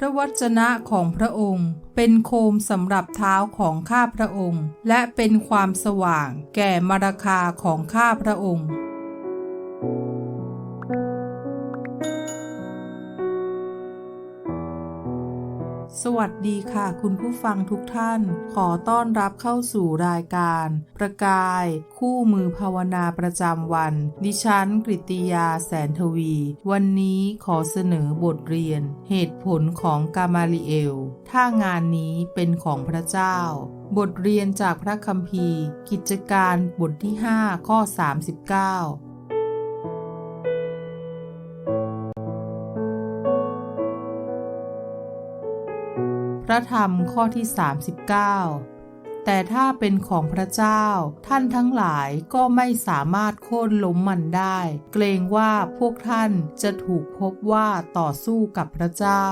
พระวจนะของพระองค์ เป็นโคมสำหรับเท้าของข้าพระองค์ และเป็นความสว่างแก่มรคาของข้าพระองค์ สวัสดีค่ะคุณผู้ฟังทุกท่าน ขอต้อนรับเข้าสู่รายการ ประกาย คู่มือภาวนาประจำวัน ดิฉันกริติยาแสนทวี วันนี้ขอเสนอบทเรียน เหตุผลของกามาลิเอล ถ้างานนี้เป็นของพระเจ้า บทเรียนจากพระคัมภีร์ กิจการบทที่ 5 ข้อ 39 พระธรรมข้อที่ 39 แต่ถ้าเป็นของพระเจ้า ท่านทั้งหลายก็ไม่สามารถโค่นล้มมันได้ เกรงว่าพวกท่านจะถูกพบว่าต่อสู้กับพระเจ้า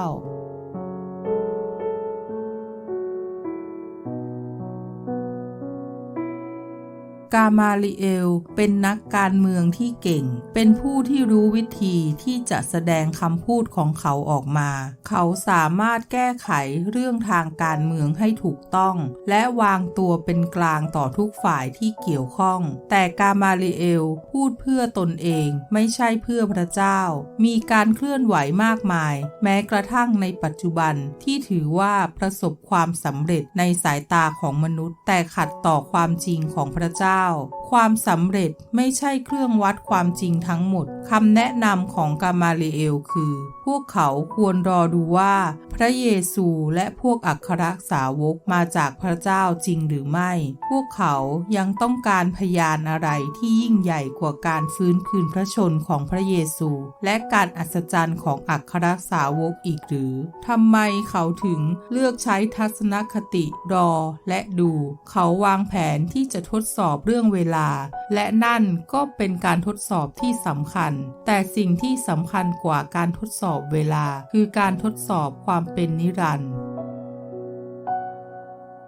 กามาลิเอล เป็นนักการเมืองที่เก่ง เป็นผู้ที่รู้วิธีที่จะแสดงคำพูดของเขาออกมา เขาสามารถแก้ไขเรื่องทางการเมืองให้ถูกต้อง และวางตัวเป็นกลางต่อทุกฝ่ายที่เกี่ยวข้อง แต่กามาลิเอลพูดเพื่อตนเองไม่ใช่เพื่อพระเจ้า มีการเคลื่อนไหวมากมาย แม้กระทั่งในปัจจุบันที่ถือว่าประสบความสำเร็จในสายตาของมนุษย์ แต่ขัดต่อความจริงของพระเจ้า Tchau! ความสำเร็จไม่ใช่เครื่องวัดความจริงทั้งหมดคำแนะนำของกามาลิเอลคือ พวกเขาควรรอดูว่า พระเยซูและพวกอัครสาวกมาจากพระเจ้าจริงหรือไม่ พวกเขายังต้องการพยานอะไรที่ยิ่งใหญ่กว่าการฟื้นคืนพระชนของพระเยซู และการอัศจรรย์ของอัครสาวกอีกหรือทำไมเขาถึงเลือกใช้ทัศนคติรอและดู เขาวางแผนที่จะทดสอบเรื่องเวลาและนั่นก็เป็นการทดสอบที่สำคัญ แต่สิ่งที่สำคัญกว่าการทดสอบเวลา คือการทดสอบความเป็นนิรันดร์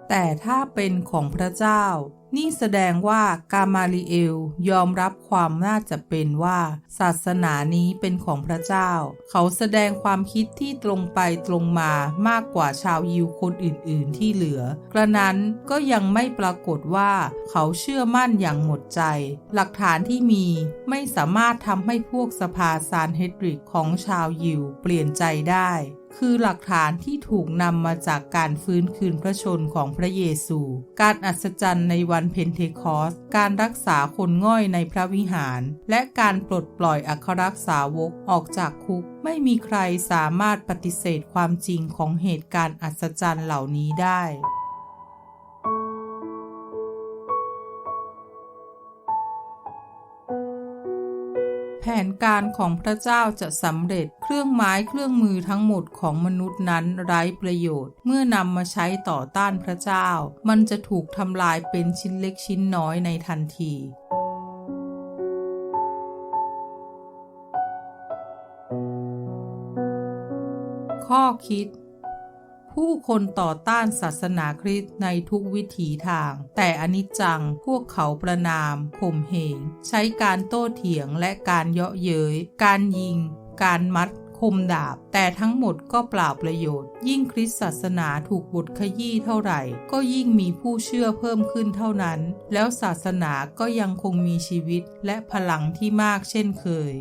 แต่ถ้าเป็นของพระเจ้า นี่แสดงว่ากามาลิเอลยอมรับความน่าจะเป็นว่า ศาสนานี้เป็นของพระเจ้า เขาแสดงความคิดที่ตรงไปตรงมามากกว่าชาวยิวคนอื่น ๆ ที่เหลือ กระนั้นก็ยังไม่ปรากฏว่า เขาเชื่อมั่นอย่างหมดใจ หลักฐานที่มีไม่สามารถทำให้พวกสภาซานเฮดริกของชาวยิวเปลี่ยนใจได้ คือหลักฐานที่ถูกนำมาจากการฟื้นคืนพระชนของพระเยซู การอัศจรรย์ในวันเพนเทคอส การรักษาคนง่อยในพระวิหาร และการปลดปล่อยอัครรักษาวกออกจากคุก ไม่มีใครสามารถปฏิเสธความจริงของเหตุการณ์อัศจรรย์เหล่านี้ได้ ผนการของพระเจ้าจะสำเร็จเครื่องไม้เครื่องมือทั้งหมดของมนุษย์นั้นไร้ประโยชน์ เมื่อนำมาใช้ต่อต้านพระเจ้า มันจะถูกทำลายเป็นชิ้นเล็กชิ้นน้อยในทันทีข้อคิด ผู้คนต่อต้านศาสนาคริสต์ในทุกวิถีทาง แต่อนิจจังพวกเขาประนามข่มเหง ใช้การโต้เถียงและการเยาะเย้ย การยิง การมัดคมดาบ แต่ทั้งหมดก็เปล่าประโยชน์ ยิ่งคริสตศาสนาถูกบทขยี้เท่าไหร่ ก็ยิ่งมีผู้เชื่อเพิ่มขึ้นเท่านั้น แล้วศาสนาก็ยังคงมีชีวิตและพลังที่มากเช่นเคย